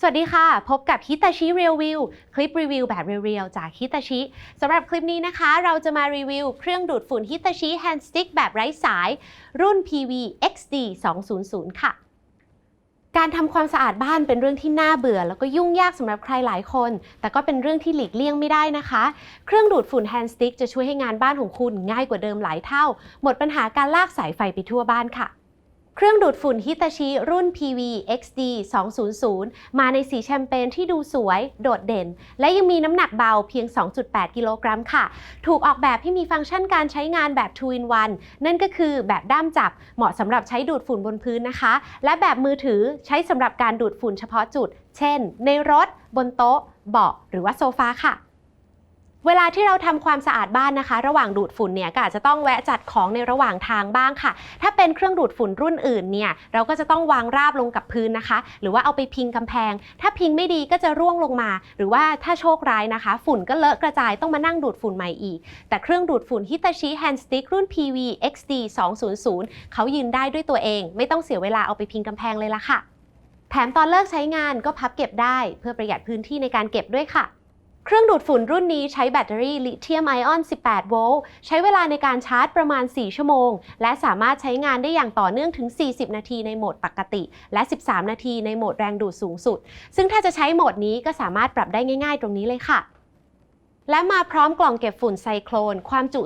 สวัสดีค่ะ พบกับ Hitachi Real View คลิปรีวิวแบบเรียวๆ จาก Hitachi สำหรับคลิปนี้นะคะ เราจะมารีวิวเครื่องดูดฝุ่น Hitachi Hand Stick แบบไร้สาย รุ่น PV XD 200 ค่ะ การทำความสะอาดบ้านเป็นเรื่องที่น่าเบื่อ แล้วก็ยุ่งยากสำหรับใครหลายคน แต่ก็เป็นเรื่องที่หลีกเลี่ยงไม่ได้นะคะ เครื่องดูดฝุ่น Hand Stick จะช่วยให้งานบ้านของคุณง่ายกว่าเดิมหลายเท่า หมดปัญหาการลากสายไฟไปทั่วบ้านค่ะ เครื่องดูดฝุ่น Hitachi รุ่น PV XD 200 มาในสีแชมเปญที่ดูสวย โดดเด่น และยังมีน้ำหนักเบาเพียง 2.8 กิโลกรัมค่ะ ถูกออกแบบให้มีฟังก์ชันการใช้งานแบบ 2 in 1 นั่นก็คือแบบด้ามจับเหมาะสำหรับใช้ดูดฝุ่นบนพื้นนะคะ และแบบมือถือใช้สำหรับการดูดฝุ่นเฉพาะจุด เช่น ในรถ บนโต๊ะ เบาะหรือว่าโซฟาค่ะ เวลาที่เราทำความสะอาดบ้านนะคะ ระหว่างดูดฝุ่นเนี่ยก็อาจจะต้องแวะจัดของในระหว่างทางบ้างค่ะ ถ้าเป็นเครื่องดูดฝุ่นรุ่นอื่นเนี่ยเราก็จะต้องวางราบลงกับพื้นนะคะ หรือว่าเอาไปพิงกำแพง ถ้าพิงไม่ดีก็จะร่วงลงมา หรือว่าถ้าโชคร้ายนะคะ ฝุ่นก็เลอะกระจายต้องมานั่งดูดฝุ่นใหม่อีก แต่เครื่องดูดฝุ่น Hitachi Hand Stick รุ่น PV XD 200เขายืนได้ด้วยตัวเอง ไม่ต้องเสียเวลาเอาไปพิงกำแพงเลยละค่ะ แถมตอนเลิกใช้งานก็พับเก็บได้ เพื่อประหยัดพื้นที่ในการเก็บด้วยค่ะ เครื่องดูดฝุ่นรุ่นนี้ใช้แบตเตอรี่ลิเธียมไอออน 18 โวลต์ ใช้เวลาในการชาร์จประมาณ 4 ชั่วโมง และสามารถใช้งานได้อย่างต่อเนื่องถึง 40 นาทีในโหมดปกติ และ 13 นาทีในโหมดแรงดูดสูงสุด ซึ่งถ้าจะใช้โหมดนี้ก็สามารถปรับได้ง่าย ๆ ตรงนี้เลยค่ะ และมาพร้อมกล่องเก็บฝุ่นไซโครนความจุ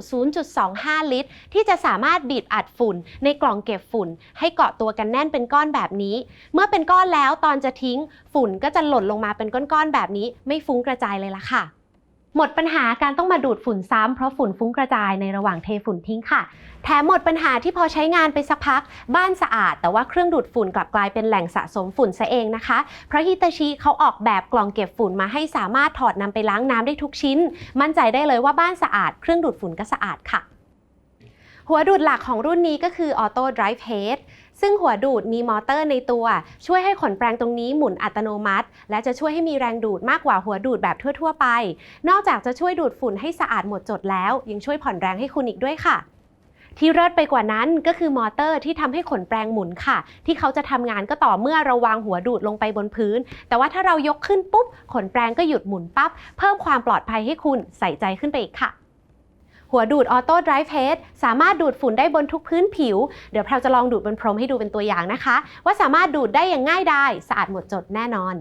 0.25 ลิตร ที่จะสามารถบีบอัดฝุ่นในกล่องเก็บฝุ่น ให้เกาะตัวกันแน่นเป็นก้อนแบบนี้ เมื่อเป็นก้อนแล้วตอนจะทิ้ง ฝุ่นก็จะหล่นลงมาเป็นก้อนๆแบบนี้ ไม่ฟุ้งกระจายเลยล่ะค่ะ หมดปัญหาการต้องมาดูดฝุ่นซ้ำเพราะฝุ่นฟุ้งกระจายในระหว่างเทฝุ่นทิ้งค่ะ แถมหมดปัญหาที่พอใช้งานไปสักพัก บ้านสะอาด แต่ว่าเครื่องดูดฝุ่นกลับกลายเป็นแหล่งสะสมฝุ่นซะเองนะคะ เพราะฮิตาชิเขาออกแบบกล่องเก็บฝุ่นมาให้สามารถถอดนำไปล้างน้ำได้ทุกชิ้น มั่นใจได้เลยว่าบ้านสะอาด เครื่องดูดฝุ่นก็สะอาดค่ะ หัวดูดหลักของรุ่นนี้ก็คือ Auto Drive Head ซึ่งหัวดูดมีมอเตอร์ในตัว ช่วยให้ขนแปรงตรงนี้หมุนอัตโนมัติ และจะช่วยให้มีแรงดูดมากกว่าหัวดูดแบบทั่ว ๆ ไป นอกจากจะช่วยดูดฝุ่นให้สะอาดหมดจดแล้ว ยังช่วยผ่อนแรงให้คุณอีกด้วยค่ะที่เลิศไปกว่านั้นก็คือมอเตอร์ที่ทำให้ขนแปรงหมุนค่ะ ที่เขาจะทำงานก็ต่อเมื่อเราวางหัวดูดลงไปบนพื้น แต่ว่าถ้าเรายกขึ้นปุ๊บ ขนแปรงก็หยุดหมุนปั๊บเพิ่มความปลอดภัยให้คุณใส่ใจขึ้นไปอีกค่ะ หัวดูดออโต้ Drive Head สามารถดูดฝุ่นได้บนทุกพื้นผิว เดี๋ยวเราจะลองดูดบนพรมให้ดูเป็นตัวอย่างนะคะ ว่าสามารถดูดได้อย่างง่ายดายสะอาดหมดจดแน่นอน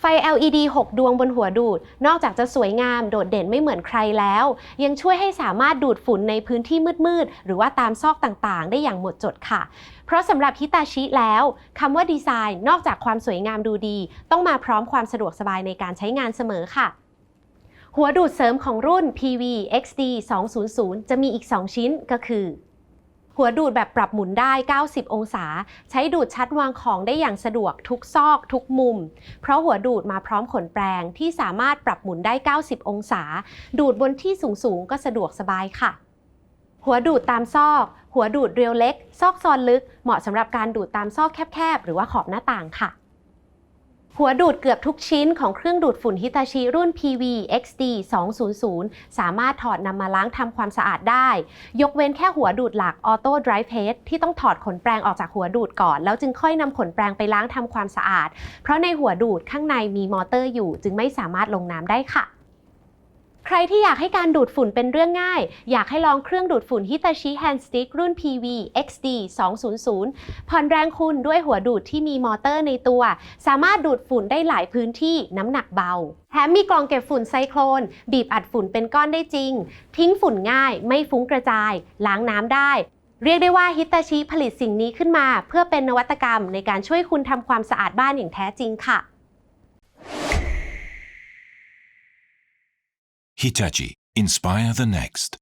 ไฟ LED 6 ดวงบนหัวดูด นอกจากจะสวยงามโดดเด่นไม่เหมือนใครแล้ว ยังช่วยให้สามารถดูดฝุ่นในพื้นที่มืดๆ หรือว่าตามซอกต่างๆ ได้อย่างหมดจดค่ะ เพราะสำหรับฮิตาชิแล้วคำว่าดีไซน์ นอกจากความสวยงามดูดี ต้องมาพร้อมความสะดวกสบายในการใช้งานเสมอค่ะ หัวดูดเสริมของรุ่น PV XD 200 จะมีอีก 2 ชิ้นก็คือ หัวดูดแบบปรับหมุนได้ 90 องศา ใช้ดูดชัดวางของได้อย่างสะดวกทุกซอกทุกมุม เพราะหัวดูดมาพร้อมขนแปรงที่สามารถปรับหมุนได้ 90 องศา ดูดบนที่สูงๆก็สะดวกสบายค่ะ หัวดูดตามซอก หัวดูดเรียวเล็ก ซอกซอนลึก เหมาะสำหรับการดูดตามซอกแคบๆ หรือว่าขอบหน้าต่างค่ะ หัวดูดเกือบทุกชิ้นของเครื่องดูดฝุ่นฮิตาชิรุ่น PV XD 200 สามารถถอดนำมาล้างทำความสะอาดได้ ยกเว้นแค่หัวดูดหลัก Auto Drive Head ที่ต้องถอดขนแปรงออกจากหัวดูดก่อน แล้วจึงค่อยนำขนแปรงไปล้างทำความสะอาด เพราะในหัวดูดข้างในมีมอเตอร์อยู่ จึงไม่สามารถลงน้ำได้ค่ะ ใครที่อยากให้การดูดฝุ่นเป็นเรื่องง่าย อยากให้ลองเครื่องดูดฝุ่น Hitachi Hand Stick รุ่น PV XD 200ผ่อนแรงคุณด้วยหัวดูดที่มีมอเตอร์ในตัว สามารถดูดฝุ่นได้หลายพื้นที่น้ำหนักเบา แถมมีกล่องเก็บฝุ่นไซโครน บีบอัดฝุ่นเป็นก้อนได้จริง ทิ้งฝุ่นง่าย ไม่ฟุ้งกระจาย ล้างน้ำได้ เรียกได้ว่าฮิตาชิผลิตสิ่งนี้ขึ้นมา เพื่อเป็นนวัตกรรมในการช่วยคุณทำความสะอาดบ้านอย่างแท้จริงค่ะ Hitachi. Inspire the next.